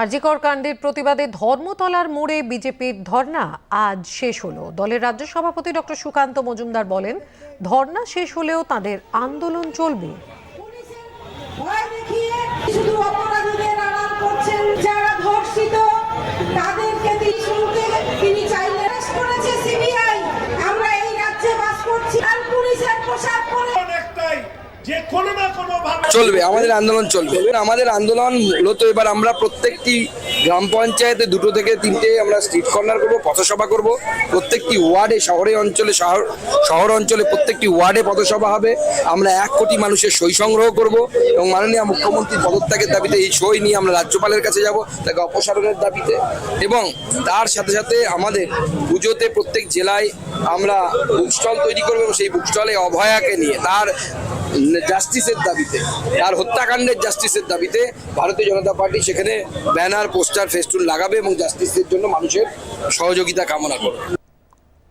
আরজিকর কাণ্ডের প্রতিবাদে ধর্মতলার মোড়ে বিজেপির ধর্না আজ শেষ হলো। দলের রাজ্য সভাপতি ডক্টর সুকান্ত মজুমদার বলেন ধর্না শেষ হলেও তাদের আন্দোলন চলবে। পোশাক চলবে, আমাদের আন্দোলন চলবে। আমাদের আন্দোলন মূলত এবার আমরা প্রত্যেকটি গ্রাম পঞ্চায়েতে দুটো থেকে তিনটে আমরা স্ট্রিট কর্নার করব, পথসভা করব। প্রত্যেকটি ওয়ার্ডে, শহরে অঞ্চলে, শহর শহর অঞ্চলে প্রত্যেকটি ওয়ার্ডে পথসভা হবে। আমরা এক কোটি মানুষের সই সংগ্রহ করব এবং মাননীয় মুখ্যমন্ত্রী পদত্যাগের দাবিতে এই সই নিয়ে আমরা রাজ্যপালের কাছে যাব, তাকে অপসারণের দাবিতে। এবং তার সাথে সাথে আমাদের পুজোতে প্রত্যেক জেলায় আমরা বুক স্টল তৈরি করব এবং সেই বুক স্টলে অভয়াকে নিয়ে, তার জাস্টিসের দাবিতে, তার হত্যাকাণ্ডের জাস্টিসের দাবিতে ভারতীয় জনতা পার্টি সেখানে ব্যানার, পোস্টার, ফেস্টুন লাগাবে এবং জাস্টিসের জন্য মানুষের সহযোগিতা কামনা করবে।